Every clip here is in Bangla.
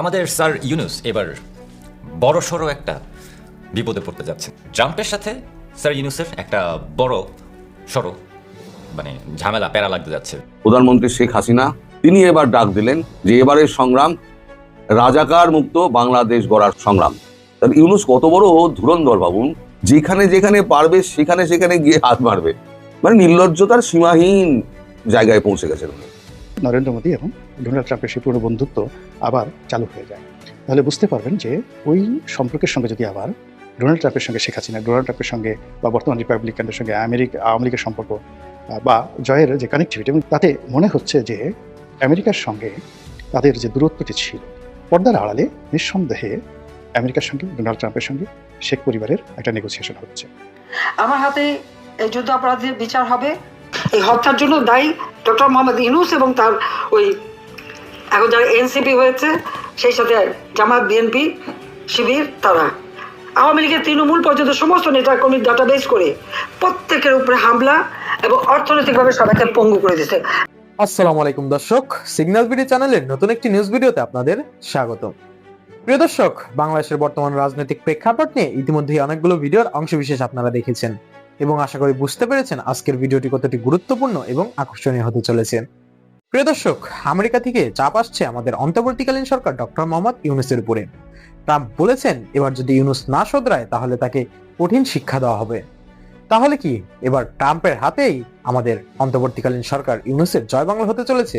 আমাদের স্যার ইউনুস এবার বড় সড়ো একটা বিপদে পড়তে যাচ্ছে। ট্রাম্পের সাথে স্যার ইউনুসের একটা বড় সড়ো মানে ঝামেলা প্যারা লাগতে যাচ্ছে। প্রধানমন্ত্রী শেখ হাসিনা তিনি এবার ডাক দিলেন যে এবারের সংগ্রাম রাজাকার মুক্ত বাংলাদেশ গড়ার সংগ্রাম। তাহলে ইউনুস কত বড় ধুরন্ধর বাবুন যেখানে যেখানে পারবে সেখানে সেখানে গিয়ে হাত মারবে মানে নির্লজ্জতার সীমাহীন জায়গায় পৌঁছে গেছেন উনি। নরেন্দ্র মোদী এবং ডোনাল্ড ট্রাম্পের সেই পুরনো বন্ধুত্ব আবার চালু হয়ে যায়। তাহলে বুঝতে পারবেন যে ওই সম্পর্কের সঙ্গে যদি আবার ডোনাল্ড ট্রাম্পের সঙ্গে শেখ হাসিনা, ডোনাল্ড ট্রাম্পের সঙ্গে বা বর্তমান রিপাবলিকানদের সঙ্গে আমেরিকা, আওয়ামী লীগের সম্পর্ক বা জয়ের যে কানেক্টিভিটি এবং তাতে মনে হচ্ছে যে আমেরিকার সঙ্গে তাদের যে দূরত্বটি ছিল, পর্দার আড়ালে নিঃসন্দেহে আমেরিকার সঙ্গে, ডোনাল্ড ট্রাম্পের সঙ্গে শেখ পরিবারের একটা নেগোসিয়েশন হচ্ছে। আমার হাতে এই যুদ্ধ অপরাধীর বিচার হবে। এই হত্যার জন্য দায়ী ডক্টর মোহাম্মদ ইউনুস এবং তার ওই এখন যারা এনসিপি হয়েছে, সেই সাথে জামাত, বিএনপি, শিবির, তারা। আওয়ামী লীগের তৃণমূল পর্যন্ত সমস্ত নেতাকর্মীর ডাটাবেস করে প্রত্যেকের উপরে হামলা এবং অর্থনৈতিকভাবে সবাইকে পঙ্গু করে দিচ্ছে আসসালামু আলাইকুম দর্শক সিগন্যাল বিডি চ্যানেলের নতুন একটি নিউজ ভিডিওতে আপনাদের স্বাগত প্রিয় দর্শক, বাংলাদেশের বর্তমান রাজনৈতিক প্রেক্ষাপট নিয়ে ইতিমধ্যেই অনেকগুলো ভিডিওর অংশবিশেষ আপনারা দেখেছেন এবং আশা করি বুঝতে পেরেছেন আজকের ভিডিওটি কতটি গুরুত্বপূর্ণ এবং আকর্ষণীয় হতে চলেছে। প্রিয় দর্শক, আমেরিকা থেকে চাপ আসছে আমাদের অন্তর্বর্তীকালীন সরকার ডক্টর মোহাম্মদ ইউনুসের উপরে। ট্রাম্প বলেছেন, এবার যদি ইউনুস না শোধরায়, তাহলে তাকে কঠিন শিক্ষা দেওয়া হবে। তাহলে কি এবার ট্রাম্পের হাতেই আমাদের অন্তর্বর্তীকালীন সরকার ইউনুসের জয় বাংলা হতে চলেছে?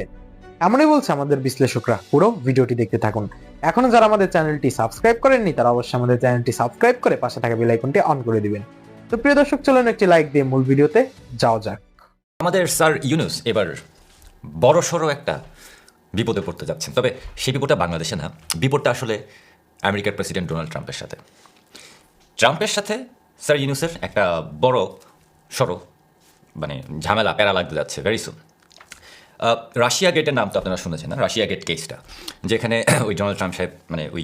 এমনই বলছে আমাদের বিশ্লেষকরা। পুরো ভিডিওটি দেখতে থাকুন। এখনও যারা আমাদের চ্যানেলটি সাবস্ক্রাইব করেননি, তারা অবশ্যই আমাদের চ্যানেলটি সাবস্ক্রাইব করে পাশে থাকা বেল আইকনটি অন করে দিবেন। তো প্রিয় দর্শক, চলুন একটি লাইক দিয়ে মূল ভিডিওতে যাওয়া যাক। আমাদের স্যার ইউনুস, এবার বড় সড়ো একটা বিপদে পড়তে যাচ্ছেন। তবে সেই বিপদটা বাংলাদেশে না, বিপদটা আসলে আমেরিকার প্রেসিডেন্ট ডোনাল্ড ট্রাম্পের সাথে। ট্রাম্পের সাথে স্যার ইউনুসের একটা বড়, সড়ো মানে ঝামেলা, প্যারা লাগতে যাচ্ছে ভেরি সুন রাশিয়া গেটের নাম তো আপনারা শুনেছেন না? রাশিয়া গেট কেসটা, যেখানে ওই ডোনাল্ড ট্রাম্প সাহেব মানে ওই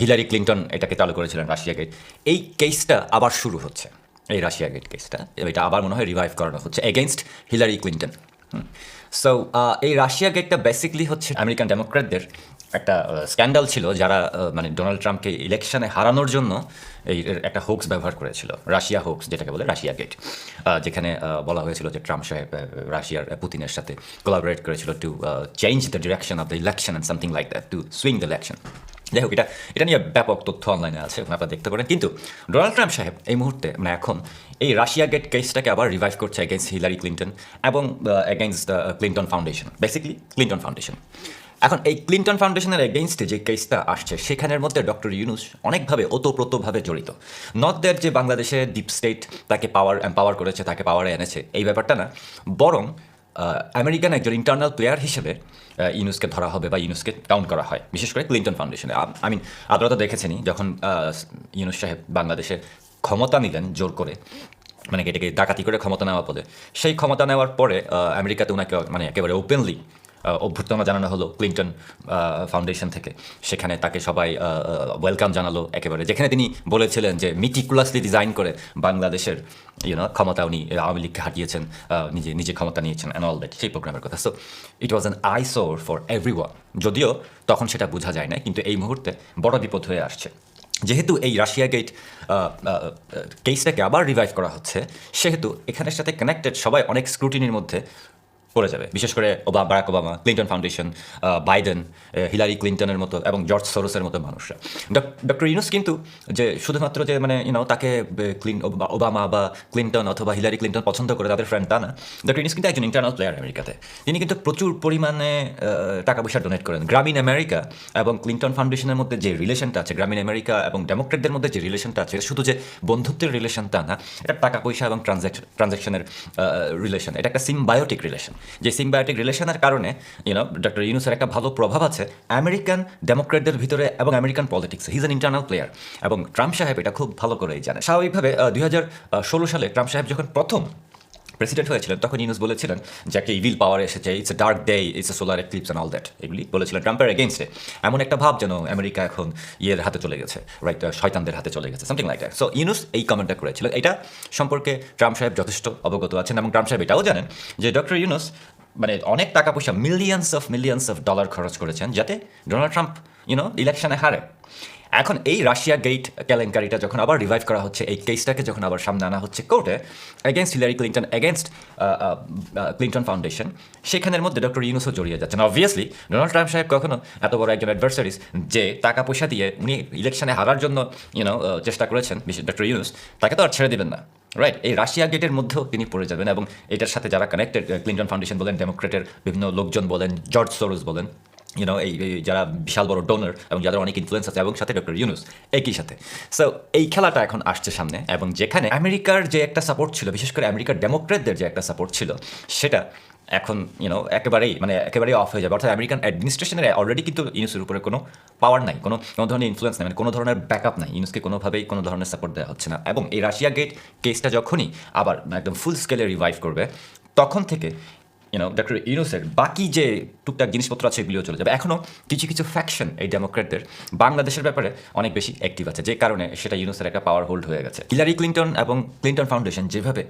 হিলারি ক্লিন্টন এটাকে চালু করেছিলেন রাশিয়া গেট। এই কেসটা আবার শুরু হচ্ছে, এই রাশিয়া গেট কেসটা, এটা আবার মনে হয় রিভাইভ করানো হচ্ছে এগেনস্ট হিলারি ক্লিন্টন। সো এই রাশিয়া গেটটা বেসিকলি হচ্ছে আমেরিকান ডেমোক্র্যাটদের একটা স্ক্যান্ডাল ছিল যারা মানে ডোনাল্ড ট্রাম্পকে ইলেকশনে হারানোর জন্য এই একটা হোক্স ব্যবহার করেছিল। রাশিয়া হোক্স যেটাকে বলে রাশিয়া গেট যেখানে বলা হয়েছিল যে ট্রাম্প সাহেব রাশিয়ার পুতিনের সাথে কোলাবরেট করেছিল to change the direction of the election and something like that to swing the election যাই হোক, এটা এটা নিয়ে ব্যাপক তথ্য অনলাইনে আছে এখন আপনারা দেখতে পারেন। কিন্তু ডোনাল্ড ট্রাম্প সাহেব এই মুহূর্তে মানে এখন, এই রাশিয়া গেট কেসটাকে আবার রিভাইভ করছে এগেনস্ট হিলারি ক্লিন্টন এবং against Clinton foundation basically Clinton foundation এখন এই ক্লিন্টন ফাউন্ডেশনের এগেনস্টে যে কেসটা আসছে, সেখানের মধ্যে ডক্টর ইউনুস অনেকভাবে ওতপ্রোতভাবে জড়িত। নট দ্যাট যে বাংলাদেশে ডিপ স্টেট তাকে পাওয়ার এম্পাওয়ার করেছে, তাকে পাওয়ারে এনেছে, এই ব্যাপারটা না। বরং আমেরিকান একজন ইন্টারনাল প্লেয়ার হিসেবে ইউনুসকে ধরা হবে বা ইউনুসকে কাউন্ট করা হয়। বিশেষ করে ক্লিন্টন ফাউন্ডেশনে। আই মিন আপনারা তো দেখেছেনই, যখন ইউনুস সাহেব বাংলাদেশে ক্ষমতা নিলেন জোর করে মানে এটাকে ডাকাতি করে ক্ষমতা নেওয়া বলে সেই ক্ষমতা নেওয়ার পরে আমেরিকাতে ওনাকে মানে একেবারে ওপেনলি অভ্যর্থনা জানানো হলো ক্লিন্টন ফাউন্ডেশন থেকে। সেখানে তাকে সবাই ওয়েলকাম জানালো একেবারে। যেখানে তিনি বলেছিলেন যে মিটিকুলাসলি ডিজাইন করে বাংলাদেশের ইউনো ক্ষমতা উনি আওয়ামী লীগকে হাঁটিয়েছেন নিজে নিজে ক্ষমতা নিয়েছেন অ্যান্ড অল দ্যাট সেই প্রোগ্রামের কথা। So it was an eyesore for every যদিও তখন সেটা বোঝা যায় না কিন্তু এই মুহূর্তে বড় বিপদ হয়ে আসছে। যেহেতু এই রাশিয়া গেট কেসটাকে আবার রিভাইভ করা হচ্ছে, সেহেতু এখানের সাথে কানেক্টেড সবাই অনেক স্ক্রুটিনির মধ্যে পড়ে যাবে। বিশেষ করে ওবা, Barack Obama, Clinton foundation Biden Hillary ক্লিন্টনের মতো এবং জর্জ সরোসের মতো মানুষরা। ডক্টর ইউনুস কিন্তু যে শুধুমাত্র যে মানে ইউনো তাকে ক্লিন, ওবা- ওবামা বা ক্লিন্টন অথবা হিলারি ক্লিন্টন পছন্দ করে তাদের ফ্রেন্ড তা না। ডক্টর ইউনুস কিন্তু একজন ইন্টারনাল প্লেয়ার আমেরিকাতে। তিনি কিন্তু প্রচুর পরিমাণে টাকা পয়সা ডোনেট করেন। গ্রামীণ আমেরিকা এবং ক্লিন্টন ফাউন্ডেশনের মধ্যে যে রিলেশনটা আছে, গ্রামীণ আমেরিকা এবং ডেমোক্রেটদের মধ্যে যে রিলেশনটা আছে শুধু যে বন্ধুত্বের রিলেশন তা না, এটা টাকা পয়সা এবং ট্রানজ্যাকশন ট্রানজ্যাকশনের রিলেশন এটা একটা সিম্বায়োটিক রিলেশন যে সিম্বায়োটিক রিলেশনের কারণে ইউনো ডক্টর ইউনুসের একটা ভালো প্রভাব আছে, আমেরিকান ডেমোক্রেটদের ভিতরে এবং আমেরিকান পলিটিক্সে হিজ অ্যান ইন্টারনাল প্লেয়ার এবং ট্রাম্প সাহেব এটা খুব ভালো করেই জানে। স্বাভাবিকভাবে দুই হাজার ষোলো সালে ট্রাম্প সাহেব যখন প্রথম প্রেসিডেন্ট হয়েছিলেন, তখন ইউনুস বলেছিলেন যে একটা ইভিল পাওয়ার এসেছে it's a dark day it's a solar eclipse and all that এগুলি বলেছিলেন ট্রাম্পের এগেনস্টে এমন একটা ভাব যেন আমেরিকা এখন ইয়ের হাতে চলে গেছে রাইট শয়তানদের হাতে চলে গেছে something like that so Yunus এই কমেন্টটা করেছিলেন। এটা সম্পর্কে ট্রাম্প সাহেব যথেষ্ট অবগত আছেন এবং ট্রাম্প সাহেব এটাও জানেন যে ডক্টর ইউনুস মানে অনেক টাকা পয়সা millions of millions of dollar খরচ করেছেন যাতে ডোনাল্ড ট্রাম্প ইউনো ইলেকশনে হারে। এখন এই রাশিয়া গেট কেলেঙ্কারিটা যখন আবার রিভাইভ করা হচ্ছে, এই কেসটাকে যখন আবার সামনে আনা হচ্ছে কোর্টে against Hillary Clinton against Clinton foundation সেখানের মধ্যে ডক্টর ইউনুসও জড়িয়ে যাচ্ছেন। অবভিয়াসলি ডোনাল্ড ট্রাম্প সাহেব কখনো এত বড় একজন অ্যাডভার্সারিজ যে টাকা পয়সা দিয়ে উনি ইলেকশনে হারার জন্য ইউনো চেষ্টা করেছেন, বিশেষ ডক্টর ইউনুস তাকে তো আর ছেড়ে দেবেন না রাইট এই রাশিয়া গেটের মধ্যেও তিনি পড়ে যাবেন এবং এটার সাথে যারা কানেক্টেড ক্লিন্টন ফাউন্ডেশন বলেন ডেমোক্রেটের বিভিন্ন লোকজন বলেন জর্জ সোরোস বলেন ইউনো এই যারা বিশাল বড় ডোনার এবং যাদের অনেক ইনফ্লুয়েন্স আছে এবং সাথে ডক্টর ইউনুস একই সাথে। সো এই খেলাটা এখন আসছে সামনে এবং যেখানে আমেরিকার যে একটা সাপোর্ট ছিল, বিশেষ করে আমেরিকার ডেমোক্রেটদের যে একটা সাপোর্ট ছিল, সেটা এখন ইউনো একেবারেই মানে একেবারেই অফ হয়ে যাবে। অর্থাৎ আমেরিকান অ্যাডমিনিস্ট্রেশনের অলরেডি কিন্তু ইউনুসের উপরে কোনো পাওয়ার নাই, কোনো কোনো ধরনের ইনফ্লুয়েন্স নাই মানে কোনো ধরনের ব্যাকআপ নাই। ইউনুসকে কোনোভাবেই কোনো ধরনের সাপোর্ট দেওয়া হচ্ছে না। এবং এই রাশিয়া গেট কেসটা যখনই আবার একদম ফুল স্কেলে রিভাইভ করবে, তখন থেকে ইউনো ডক্টর ইউনুসের বাকি যে টুকটাক জিনিসপত্র আছে এগুলিও চলে যাবে। এখনও কিছু কিছু ফ্যাকশন এই ডেমোক্রেটদের বাংলাদেশের ব্যাপারে অনেক বেশি অ্যাক্টিভ আছে, যে কারণে সেটা ইউনুসের একটা পাওয়ার হোল্ড হয়ে গেছে। হিলারি ক্লিন্টন এবং ক্লিন্টন ফাউন্ডেশন যেভাবে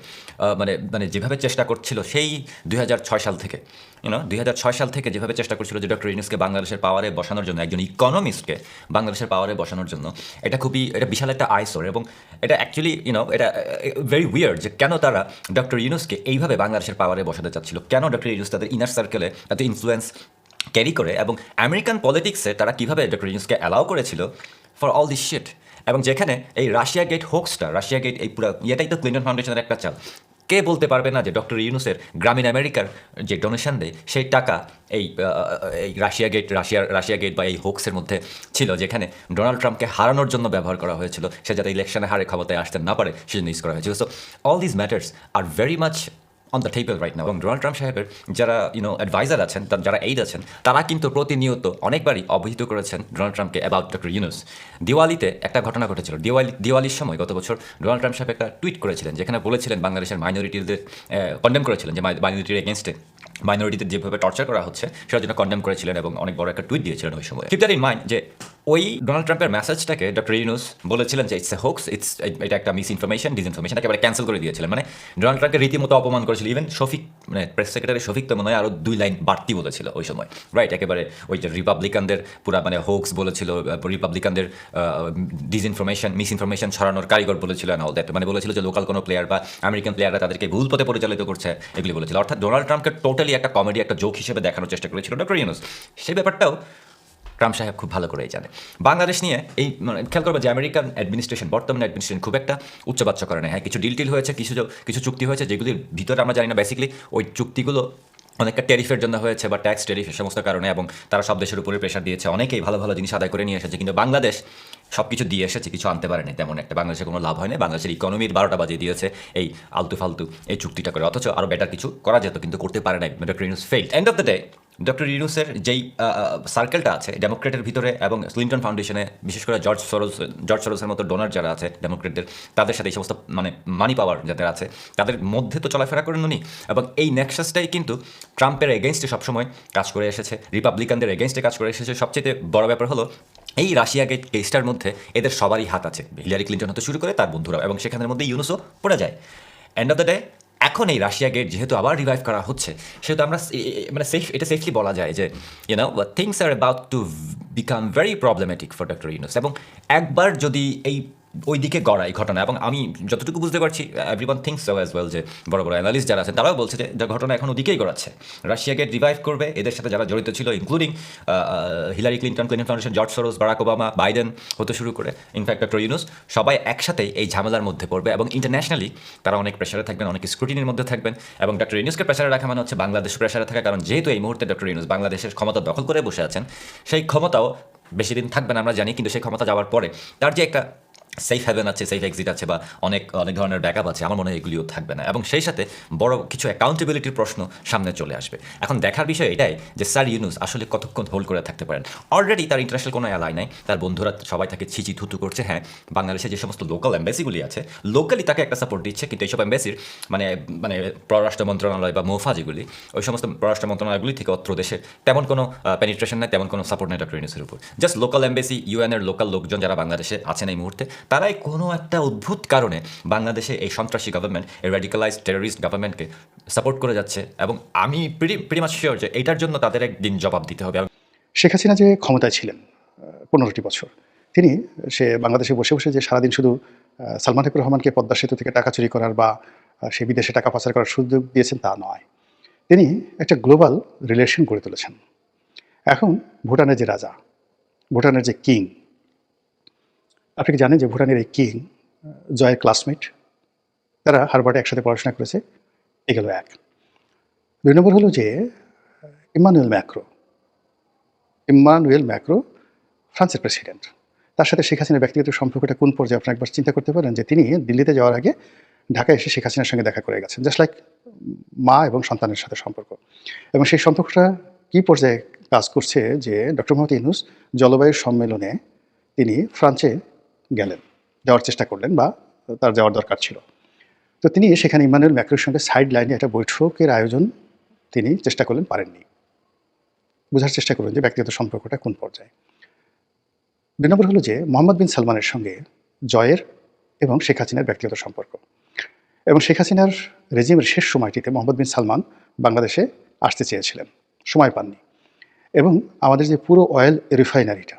মানে মানে যেভাবে চেষ্টা করছিল সেই দু হাজার ছয় সাল থেকে ইউনো দুই হাজার ছয় সাল থেকে যেভাবে চেষ্টা করছিল যে ডক্টর ইউনুসকে বাংলাদেশের পাওয়ারে বসানোর জন্য, একজন ইকোনমিস্টকে বাংলাদেশের পাওয়ারে বসানোর জন্য, এটা খুবই, এটা বিশাল একটা আইসোর এবং এটা অ্যাকচুয়ালি ইউনো এটা ভেরি উইয়ার্ড যে কেন তারা ডক্টর ইউনুসকে এইভাবে বাংলাদেশের পাওয়ারে বসাতে চাচ্ছিল? কেন ডক্টর ইউনুস তাদের ইনার সার্কেলে এত ইনফ্লুয়েন্স ক্যারি করে এবং আমেরিকান পলিটিক্সে তারা কীভাবে ডক্টর ইউনুসকে অ্যালাউ করেছিল ফর অল দিস শিট এবং যেখানে এই রাশিয়া গেট হোক্সটা রাশিয়া গেট এই পুরো ইয়েটাই তো ক্লিন্টন ফাউন্ডেশনের একটা চাল। কে বলতে পারবে না যে ডক্টর ইউনুসের গ্রামীণ আমেরিকার যে ডোনেশন দেয়, সেই টাকা এই এই রাশিয়া গেট রাশিয়ার রাশিয়া গেট বা এই হোক্সের মধ্যে ছিল, যেখানে ডোনাল্ড ট্রাম্পকে হারানোর জন্য ব্যবহার করা হয়েছিল, সে যাতে ইলেকশনে হারে ক্ষমতায় আসতে না পারে সেজন্য ইউজ করা হয়েছিল। So all this matters are very much on the table right now এবং ডোনাল্ড ট্রাম্প সাহেবের যারা ইউনো অ্যাডভাইজার আছেন যারা এইড আছেন, তারা কিন্তু প্রতিনিয়ত অনেকবারই অবহিত করেছেন ডোনাল্ড ট্রাম্পকে অ্যাবাউট ডক্টর ইউনুস দিওয়ালিতে একটা ঘটনা ঘটেছিল। দিওয়ালি, দিওয়ালির সময় গত বছর ডোনাল্ড ট্রাম্প সাহেব একটা টুইট করেছিলেন, যেখানে বলেছিলেন বাংলাদেশের মাইনরিটিদের কন্ডেম করেছিলেন যে মাইনরিটির এগেনস্টে মাইনরিটিদের যেভাবে টর্চার করা হচ্ছে, সেটার জন্য কন্ডেম করেছিলেন এবং অনেক বড় একটা টুইট দিয়েছিলেন ওই সময়। কিপ দ্যাট ইন মাইন্ড যে ওই ডোনাল্ড ট্রাম্পের মেসেজটাকে ডক্টর ইউনুস বলেছিলেন যে ইটস এ হোক্স ইটস এটা একটা মিস ইনফরমেশন ডিসইনফরমেশন একেবারে ক্যান্সেল করে দিয়েছিলেন। মানে ডোনাল্ড ট্রাম্পকে রীতিমতো অপমান করেছিল। ইভেন শফিক মানে প্রেস সেক্রেটারি শফিক তো মনে হয় আরও দুই লাইন বাড়তি বলেছিল ওই সময়। রাইট একেবারে ওই যে রিপাবলিকানদের পুরা মানে হোক্স বলেছিল রিপাবলিকানদের ডিসইনফরমেশন মিস ইনফরমেশন ছড়ানোর কারিগর বলেছিল অল দ্যাট মানে বলেছিল যে লোকাল কোনো প্লেয়ার বা আমেরিকান প্লেয়াররা তাদেরকে ভুল পথে পরিচালিত করছে, এগুলি বলেছিল। অর্থাৎ ডোনাল্ড ট্রাম্পকে টোটালি একটা কমেডি একটা জোক হিসেবে দেখানোর চেষ্টা করেছিল ডক্টর ইউনুস সেই ব্যাপারটাও ট্রাম্প সাহেব খুব ভালো করেই জানে। বাংলাদেশ নিয়ে এই মানে খেয়াল করবে যে আমেরিকান অ্যাডমিনিস্ট্রেশন বর্তমান অ্যাডমিনিস্ট্রেশন খুব একটা উচ্চবাচ্য করে না হ্যাঁ কিছু ডিল টিল হয়েছে, কিছু কিছু চুক্তি হয়েছে যেগুলির ভিতরে আমরা জানি না। বেসিক্যালি ওই চুক্তিগুলো অনেকটা ট্যারিফের জন্য হয়েছে বা ট্যাক্স ট্যারিফ সমস্ত কারণে এবং তারা সব দেশের উপরে প্রেশার দিয়েছে। অনেকেই ভালো ভালো জিনিস আদায় করে নিয়ে এসেছে। কিন্তু বাংলাদেশ সব কিছু দিয়ে এসেছে, কিছু আনতে পারেনি, তেমন একটা। বাংলাদেশে কোনো লাভ হয়নি, বাংলাদেশের ইকোনমির বারোটা বাজিয়ে দিয়েছে এই আলতু ফালতু এই চুক্তিটা করে। অথচ আরও বেটার কিছু করা যেত, কিন্তু করতে পারে নাই doctor Yunus fail end of the day doctor ইউনুসের যেই সার্কেলটা আছে ডেমোক্রেটের ভিতরে এবং ক্লিন্টন ফাউন্ডেশনে বিশেষ করে জর্জ সরোজ জর্জ সরোজের মতো ডোনার যারা আছে ডেমোক্রেটদের তাদের সাথে এই সমস্ত মানে মানি পাওয়ার যাদের আছে, তাদের মধ্যে তো চলাফেরা করেন উনি। এবং এই নেক্সাসটাই কিন্তু ট্রাম্পের এগেনস্টে সবসময় কাজ করে এসেছে রিপাবলিকানদের এগেনস্টে কাজ করে এসেছে। সবচেয়ে বড় ব্যাপার হলো এই রাশিয়া গেট কেসটার মধ্যে এদের সবারই হাত আছে। হিলারি ক্লিন্টন হতে শুরু করে তার বন্ধুরা এবং সেখানের মধ্যে ইউনুসও পড়ে যায়। এন্ড অফ দ্য ডে এখন এই রাশিয়া গেট যেহেতু আবার রিভাইভ করা হচ্ছে, সেহেতু আমরা মানে সেফ এটা সেফলি বলা যায় যে you know things are about to become very problematic for doctor Yunus এবং একবার যদি এই ওই দিকে গড়াই ঘটনা। এবং আমি যতটুকু বুঝতে পারছি every one things so as well যে বড় বড় অ্যানালিস্ট যারা আছে তারাও বলছে যে ঘটনা এখন ওদিকেই গড়াচ্ছে। রাশিয়াকে রিভাইভ করবে, এদের সাথে যারা জড়িত ছিল including Hillary Clinton Clinton foundation George Soros Barack Obama Biden হতে শুরু করে ইনফ্যাক্ট ডক্টর ইউনুস সবাই একসাথেই এই ঝামেলার মধ্যে পড়বে এবং ইন্টারন্যাশনালি তারা অনেক প্রেশারে থাকবেন, অনেক স্ক্রুটিনির মধ্যে থাকবেন এবং ডক্টর ইউনুসকে প্রেশারে রাখা মানে হচ্ছে বাংলাদেশ প্রেশারে থাকা, কারণ যেহেতু এই মুহূর্তে ডক্টর ইউনুস বাংলাদেশের ক্ষমতা দখল করে বসে আছেন, সেই ক্ষমতাও বেশি দিন থাকবে না, আমরা জানি, কিন্তু সেই ক্ষমতা যাওয়ার পরে, তার যে একটা সেফ হ্যাভেন আছে সেফ এক্সিট আছে বা অনেক অনেক ধরনের ব্যাকআপ আছে, আমার মনে হয় এগুলিও থাকবে না। এবং সেই সাথে বড় কিছু অ্যাকাউন্টেবিলিটির প্রশ্ন সামনে চলে আসবে। এখন দেখার বিষয় এটাই যে স্যার ইউনুস আসলে কতক্ষণ হোল্ড করে থাকতে পারেন? অলরেডি তার ইন্টারন্যাশনাল কোনো অ্যালাই নাই, তার বন্ধুরা সবাই তাকে ছিচি থুতু করছে হ্যাঁ বাংলাদেশে যে সমস্ত লোকাল এম্বাসিগুলি আছে লোকালি তাকে একটা সাপোর্ট দিচ্ছে, কিন্তু এইসব এম্বাসির মানে মানে পররাষ্ট্র মন্ত্রণালয় বা মোফা যেগুলি, ওই সমস্ত পররাষ্ট্র মন্ত্রণালয়গুলি থেকে অত্র দেশে তেমন কোনো পেনিট্রেশন নেই, তেমন কোনো সাপোর্ট নেই ডক্টর ইউনুসের উপর। জাস্ট লোকাল এম্বাসি ইউএনের লোকাল লোকজন যারা বাংলাদেশে আছেন এই মুহূর্তে তারাই কোনো একটা অদ্ভুত কারণে বাংলাদেশে এই সন্ত্রাসী গভর্নমেন্ট এই র্যাডিকালাইজ টেররিস্ট গভর্নমেন্টকে সাপোর্ট করে যাচ্ছে এবং আমি প্রিটি শিওর যে এটার জন্য তাদের একদিন জবাব দিতে হবে। শেখ হাসিনা যে ক্ষমতায় ছিলেন পনেরোটি বছর, তিনি সে বাংলাদেশে বসে বসে যে সারাদিন শুধু সালমান এফ রহমানকে পদ্মা সেতু থেকে টাকা চুরি করার বা সে বিদেশে টাকা পাচার করার সুযোগ দিয়েছেন তা নয়। তিনি একটা গ্লোবাল রিলেশন গড়ে তুলেছেন। এখন ভুটানের যে রাজা, ভুটানের যে কিং আপনি কি জানেন যে ভুটানের এই কিং জয়ের ক্লাসমেট তারা হারবার্ডে একসাথে পড়াশোনা করেছে এ এগুলো এক। দুই নম্বর হলো যে, ইমানুয়েল ম্যাক্রো ইমানুয়েল ম্যাক্রো ফ্রান্সের প্রেসিডেন্ট তার সাথে শেখ হাসিনার ব্যক্তিগত সম্পর্কটা কোন পর্যায়ে আপনি একবার চিন্তা করতে পারেন? যে তিনি দিল্লিতে যাওয়ার আগে ঢাকায় এসে শেখ হাসিনার সঙ্গে দেখা করে গেছেন জাস্ট লাইক মা এবং সন্তানের সাথে সম্পর্ক। এবং সেই সম্পর্কটা কী পর্যায়ে কাজ করছে যে, ডক্টর মোহাম্মদ ইউনুস জলবায়ু সম্মেলনে তিনি ফ্রান্সে গেলেন, যাওয়ার চেষ্টা করলেন বা তার যাওয়ার দরকার ছিল। তো তিনি সেখানে ইমানুয়েল ম্যাক্রোর সঙ্গে সাইড লাইনে একটা বৈঠকের আয়োজন তিনি চেষ্টা করলেন, পারেননি। বোঝার চেষ্টা করলেন যে ব্যক্তিগত সম্পর্কটা কোন পর্যায়ে। দুই নম্বর হলো যে মোহাম্মদ বিন সালমানের সঙ্গে জয়ের এবং শেখ হাসিনার ব্যক্তিগত সম্পর্ক। এবং শেখ হাসিনার রেজিমের শেষ সময়টিতে মোহাম্মদ বিন সালমান বাংলাদেশে আসতে চেয়েছিলেন, সময় পাননি। এবং আমাদের যে পুরো অয়েল রিফাইনারিটা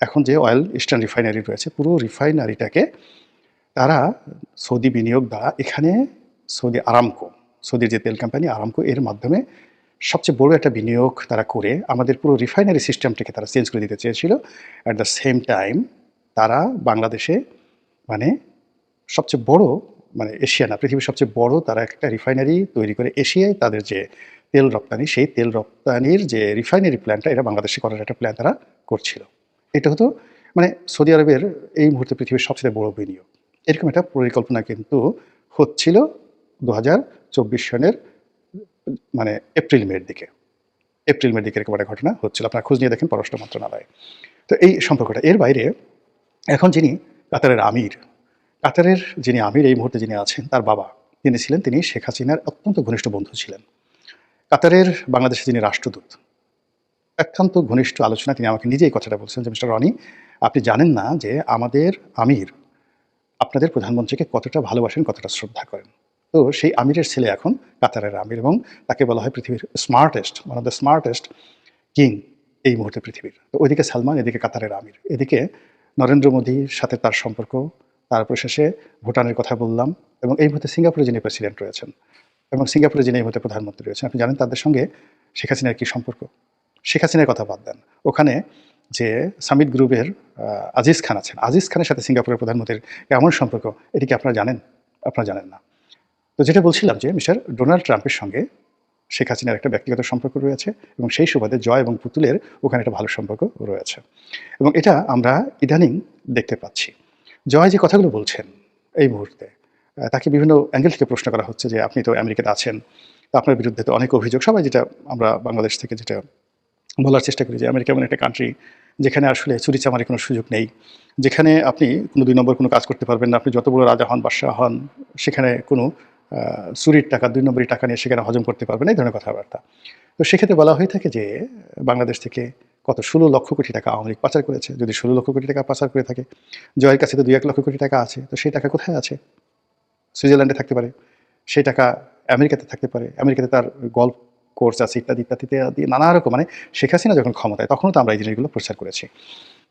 এখন যে অয়েল ইস্টার্ন রিফাইনারি রয়েছে, পুরো রিফাইনারিটাকে তারা সৌদি বিনিয়োগ দ্বারা এখানে সৌদি আরামকো, সৌদির যে তেল কোম্পানি আরামকো, এর মাধ্যমে সবচেয়ে বড় একটা বিনিয়োগ তারা করে, আমাদের পুরো রিফাইনারি সিস্টেমটাকে তারা চেঞ্জ করে দিতে চেয়েছিল। অ্যাট দ্য সেম টাইম তারা বাংলাদেশে মানে সবচেয়ে বড় মানে এশিয়া না, পৃথিবীর সবচেয়ে বড় তারা একটা রিফাইনারি তৈরি করে, এশিয়ায় তাদের যে তেল রপ্তানি, সেই তেল রপ্তানির যে রিফাইনারি প্ল্যানটা এটা বাংলাদেশে করার একটা প্ল্যান তারা করছিল। এটা হতো মানে সৌদি আরবের এই মুহূর্তে পৃথিবীর সবচেয়ে বড় বিনিয়োগ। এরকম একটা পরিকল্পনা কিন্তু হচ্ছিল দু হাজার চব্বিশ সনের মানে এপ্রিল মের দিকে। এপ্রিল মের দিকে এরকম একটা ঘটনা হচ্ছিল। আপনারা খোঁজ নিয়ে দেখেন পররাষ্ট্র মন্ত্রণালয়ে। তো এই সম্পর্কটা, এর বাইরে এখন যিনি কাতারের আমির, কাতারের যিনি আমির এই মুহূর্তে যিনি আছেন, তার বাবা তিনি ছিলেন, তিনি শেখ হাসিনার অত্যন্ত ঘনিষ্ঠ বন্ধু ছিলেন। কাতারের বাংলাদেশে যিনি রাষ্ট্রদূত অত্যন্ত ঘনিষ্ঠ আলোচনা তিনি আমাকে নিজেই কথাটা বলছেন যে, মিস্টার রনি, আপনি জানেন না যে আমাদের আমির আপনাদের প্রধানমন্ত্রীকে কতটা ভালোবাসেন, কতটা শ্রদ্ধা করেন? তো সেই আমিরের ছেলে এখন কাতারের আমির এবং তাকে বলা হয় পৃথিবীর smartest one of the smartest king এই মুহূর্তে পৃথিবীর। তো ওইদিকে সালমান, এদিকে কাতারের আমির। এদিকে নরেন্দ্র মোদীর সাথে তার সম্পর্ক, তারপর শেষে ভুটানের কথা বললাম এবং এই মুহূর্তে সিঙ্গাপুরে যিনি প্রেসিডেন্ট রয়েছেন এবং সিঙ্গাপুরে যিনি এই মুহূর্তে প্রধানমন্ত্রী রয়েছেন, আপনি জানেন তাদের সঙ্গে শেখ হাসিনার কী সম্পর্ক? শেখ হাসিনার কথা বাদ দেন। ওখানে যে সামিট গ্রুপের আজিজ খান আছেন। আজিজ খানের সাথে সিঙ্গাপুরের প্রধানমন্ত্রীর এমন সম্পর্ক, এটি কি আপনারা জানেন? আপনারা জানেন না। তো যেটা বলছিলাম যে মিস্টার ডোনাল্ড ট্রাম্পের সঙ্গে শেখ হাসিনার একটা ব্যক্তিগত সম্পর্ক রয়েছে এবং সেই সুবাদে জয় এবং পুতুলের ওখানে একটা ভালো সম্পর্ক রয়েছে। এবং এটা আমরা ইদানিং দেখতে পাচ্ছি। জয় যে কথাগুলো বলছেন এই মুহূর্তে তাকে বিভিন্ন অ্যাঙ্গেল থেকে প্রশ্ন করা হচ্ছে যে আপনি তো আমেরিকাতে আছেন আপনার বিরুদ্ধে তো অনেক অভিযোগ, সবাই যেটা আমরা বাংলাদেশ থেকে যেটা বলার চেষ্টা করি যে আমেরিকা এমন একটা কান্ট্রি যেখানে আসলে চুরি চামারি কোনো সুযোগ নেই। যেখানে আপনি কোনো দুই নম্বর কোনো কাজ করতে পারবেন না, আপনি যত বড় রাজা হন, বাদশাহ হন, সেখানে কোনো চুরির টাকা, দুই নম্বরই টাকা নিয়ে সেখানে হজম করতে পারবেন, এই ধরনের কথাবার্তা। তো সেক্ষেত্রে বলা হয়ে থাকে যে বাংলাদেশ থেকে কত ষোলো লক্ষ কোটি টাকা আওয়ামী লীগ পাচার করেছে। যদি ষোলো লক্ষ কোটি টাকা পাচার করে থাকে, জয়ের কাছে তো দুই এক লক্ষ কোটি টাকা আছে, তো সেই টাকা কোথায় আছে? সুইজারল্যান্ডে থাকতে পারে, সেই টাকা আমেরিকাতে থাকতে পারে, আমেরিকাতে তার গল্ফ কোর্স আছে ইত্যাদি ইত্যাদিতে নানা রকম মানে শেখ হাসিনা যখন ক্ষমতায়, তখনও তো আমরা এই জিনিসগুলো প্রচার করেছি।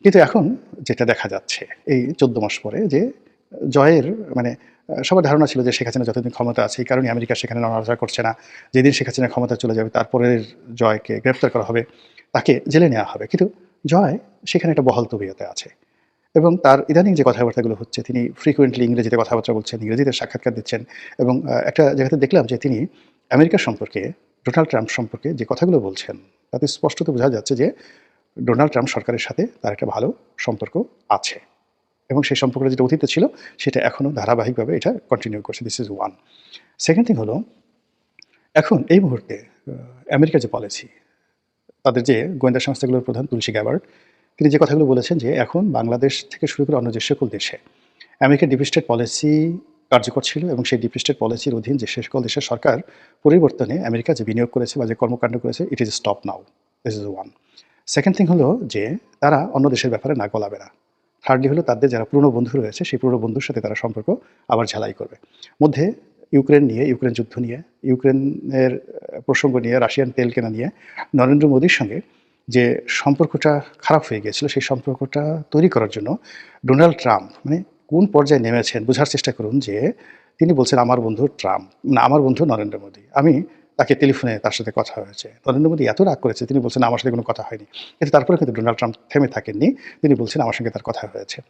কিন্তু এখন যেটা দেখা যাচ্ছে, এই চোদ্দ মাস পরে যে জয়ের মানে সবার ধারণা ছিল যে শেখ হাসিনা যতদিন ক্ষমতা আছে, এই কারণে আমেরিকা সেখানে নড়াচড়া করছে না। যেদিন শেখ হাসিনা ক্ষমতা চলে যাবে, তারপরের জয়কে গ্রেপ্তার করা হবে, তাকে জেলে নেওয়া হবে। কিন্তু জয় সেখানে একটা বহাল তবিয়তে আছে। এবং তার ইদানিং যে কথাবার্তাগুলো হচ্ছে, তিনি ফ্রিকুয়েন্টলি ইংরেজিতে কথাবার্তা বলছেন, ইংরেজিতে সাক্ষাৎকার দিচ্ছেন এবং একটা জায়গাতে দেখলাম যে তিনি আমেরিকা সম্পর্কে ডোনাল্ড ট্রাম্প সম্পর্কে যে কথাগুলো বলছেন, তাতে স্পষ্টত বোঝা যাচ্ছে যে ডোনাল্ড ট্রাম্প সরকারের সাথে তার একটা ভালো সম্পর্ক আছে। এবং সেই সম্পর্কটা যেটা অতীতে ছিল, সেটা এখনও ধারাবাহিকভাবে এটা কন্টিনিউ করছে। This is one second thing হলো, এখন এই মুহূর্তে আমেরিকার যে পলিসি তাদের যে গোয়েন্দা সংস্থাগুলোর প্রধান তুলসী গ্যাবার্ড তিনি যে কথাগুলো বলেছেন যে এখন বাংলাদেশ থেকে শুরু করে অন্য যে সকল দেশে, আমেরিকার ডিভিস্টেড পলিসি কার্যকর ছিল এবং সেই ডিপ স্টেট পলিসির অধীন যে সকল দেশের সরকার পরিবর্তনে আমেরিকা যে বিনিয়োগ করেছে বা যে কর্মকাণ্ড করেছে it is stop now this is one second thing হলো যে তারা অন্য দেশের ব্যাপারে না গলাবে না। থার্ডলি হলো তাদের যারা পুরনো বন্ধু রয়েছে, সেই পুরনো বন্ধুর সাথে তারা সম্পর্ক আবার ঝালাই করবে। মধ্যে ইউক্রেন নিয়ে, ইউক্রেন যুদ্ধ নিয়ে, ইউক্রেনের প্রসঙ্গ নিয়ে, রাশিয়ান তেল কেনা নিয়ে নরেন্দ্র মোদীর সঙ্গে যে সম্পর্কটা খারাপ হয়ে গিয়েছিল, সেই সম্পর্কটা তৈরি করার জন্য ডোনাল্ড ট্রাম্প মানে কোন পর্যায়ে নেমেছেন বোঝার চেষ্টা করুন যে তিনি বলছেন, আমার বন্ধু ট্রাম্প। না, আমার বন্ধু নরেন্দ্র মোদী। আমি তাকে টেলিফোনে তার সাথে কথা হয়েছে। নরেন্দ্র মোদী এত রাগ করেছে, তিনি বলছেন, আমার সাথে কোনো কথা হয়নি। কিন্তু তারপরে কিন্তু ডোনাল্ড ট্রাম্প থেমে থাকেননি, তিনি বলছেন, আমার সঙ্গে তার কথা হয়েছে।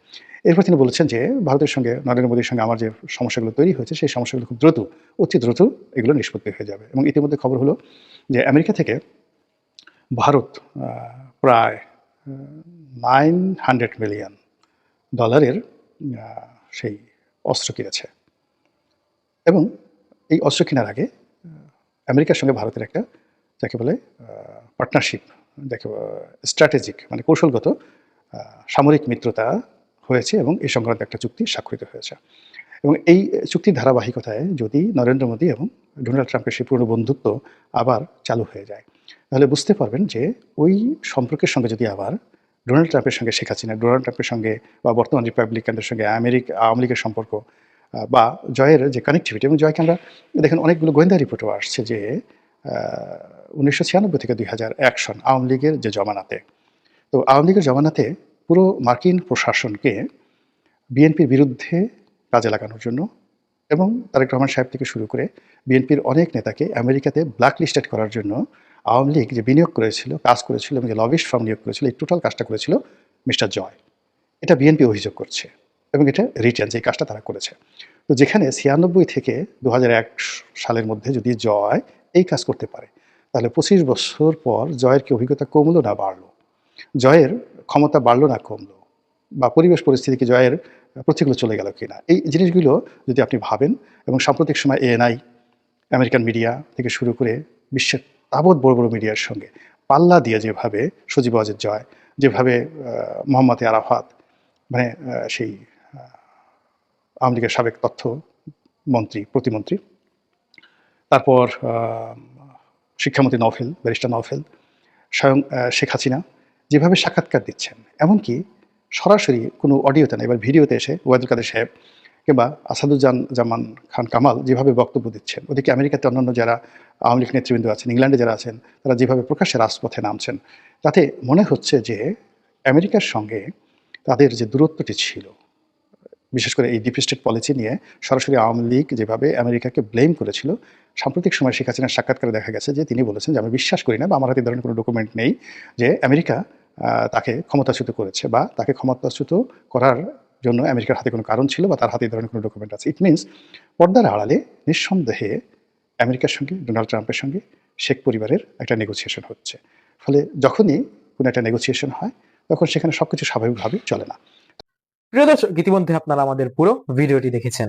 এরপর তিনি বলেছেন যে, ভারতের সঙ্গে, নরেন্দ্র মোদীর সঙ্গে আমার যে সমস্যাগুলো তৈরি হয়েছে, সেই সমস্যাগুলো খুব দ্রুত, অতি দ্রুত এগুলো নিষ্পত্তি হয়ে যাবে। এবং ইতিমধ্যে খবর হলো যে, আমেরিকা থেকে ভারত প্রায় নাইন হান্ড্রেড মিলিয়ন ডলারের সেই অস্ত্র কিনেছে। এবং এই অস্ত্র কেনার আগে আমেরিকার সঙ্গে ভারতের একটা যাকে বলে পার্টনারশিপ যাকে স্ট্র্যাটেজিক মানে কৌশলগত সামরিক মিত্রতা হয়েছে এবং এই সংক্রান্ত একটা চুক্তি স্বাক্ষরিত হয়েছে। এবং এই চুক্তির ধারাবাহিকতায় যদি নরেন্দ্র মোদী এবং ডোনাল্ড ট্রাম্পের সেই পুরনো বন্ধুত্ব আবার চালু হয়ে যায়, তাহলে বুঝতে পারবেন যে ওই সম্পর্কের সঙ্গে যদি আবার ডোনাল্ড ট্রাম্পের সঙ্গে শেখ হাসিনা, ডোনাল্ড ট্রাম্পের সঙ্গে বা বর্তমান রিপাবলিকানদের সঙ্গে আমেরিকা, আওয়ামী লীগের সম্পর্ক বা জয়ের যে কানেক্টিভিটি এবং জয়কে আমরা দেখেন অনেকগুলো গোয়েন্দা রিপোর্টও আসছে যে উনিশশো ছিয়ানব্বই থেকে দুই হাজার এক সন আওয়ামী লীগের যে জমানাতে। তো আওয়ামী লীগের জমানাতে পুরো মার্কিন প্রশাসনকে বিএনপির বিরুদ্ধে কাজে লাগানোর জন্য এবং তারেক রহমান সাহেব থেকে শুরু করে বিএনপির অনেক নেতাকে আমেরিকাতে ব্ল্যাকলিস্টেড করার জন্য আওয়ামী লীগ যে বিনিয়োগ করেছিল, কাজ করেছিল এবং যে লবিস্ট ফার্ম নিয়োগ করেছিল, এই টোটাল কাজটা করেছিল মিস্টার জয়। এটা বিএনপি অভিযোগ করছে এবং এটা রিটার্ন যে কাজটা তারা করেছে। তো যেখানে ছিয়ানব্বই থেকে দু সালের মধ্যে যদি জয় এই কাজ করতে পারে, তাহলে পঁচিশ বছর পর জয়ের কি অভিজ্ঞতা কমলো না বাড়লো? জয়ের ক্ষমতা বাড়লো না কমলো? বা পরিবেশ পরিস্থিতি কি জয়ের প্রতিকূলে চলে গেল কিনা? এই জিনিসগুলো যদি আপনি ভাবেন এবং সাম্প্রতিক সময় এএনআই আমেরিকান মিডিয়া থেকে শুরু করে বিশ্বের তাবৎ বড় বড় মিডিয়ার সঙ্গে পাল্লা দিয়ে যেভাবে সজীব ওয়াজেদ জয়, যেভাবে মোহাম্মদ আরাফাত মানে সেই লীগের সাবেক তথ্য মন্ত্রী, প্রতিমন্ত্রী, তারপর শিক্ষামন্ত্রী নওফেল, ব্যারিস্টার নওফেল, স্বয়ং শেখ হাসিনা, যেভাবে সাক্ষাৎকার দিচ্ছেন। এমনকি সরাসরি কোনো অডিওতে না, এবার ভিডিওতে এসে ওয়াদুল কাদের সাহেব কিংবা আসাদুজ্জান জামান খান কামাল যেভাবে বক্তব্য দিচ্ছেন, ওদিকে আমেরিকাতে অন্যান্য যারা আওয়ামী লীগ নেতৃবৃন্দ আছেন, ইংল্যান্ডে যারা আছেন, তারা যেভাবে প্রকাশ্যে রাজপথে নামছেন, তাতে মনে হচ্ছে যে আমেরিকার সঙ্গে তাদের যে দূরত্বটি ছিল, বিশেষ করে এই ডিপ স্টেট পলিসি নিয়ে সরাসরি আওয়ামী লীগ যেভাবে আমেরিকাকে ব্লেম করেছিল, সাম্প্রতিক সময় শেখ হাসিনার সাক্ষাৎকারে দেখা গেছে যে তিনি বলেছেন যে, আমি বিশ্বাস করি না বা আমার হাতে ধরনের কোনো ডকুমেন্ট নেই যে আমেরিকা তাকে ক্ষমতাচ্যুত করেছে বা তাকে ক্ষমতাচ্যুত করার জন্য আমেরিকার হাতে কোনো কারণ ছিল বা তার হাতে ধরনের কোনো ডকুমেন্ট আছে। ইট মিনস পর্দার আড়ালে নিঃসন্দেহে আমেরিকার সঙ্গে ডোনাল্ড ট্রাম্পের সঙ্গে শেখ পরিবারের একটা নেগোসিয়েশন হচ্ছে। ফলে যখনই কোনো একটা নেগোসিয়েশন হয়, তখন সেখানে সবকিছু স্বাভাবিকভাবে চলে না। প্রিয় দর্শক, ইতিমধ্যে আপনারা আমাদের পুরো ভিডিওটি দেখেছেন।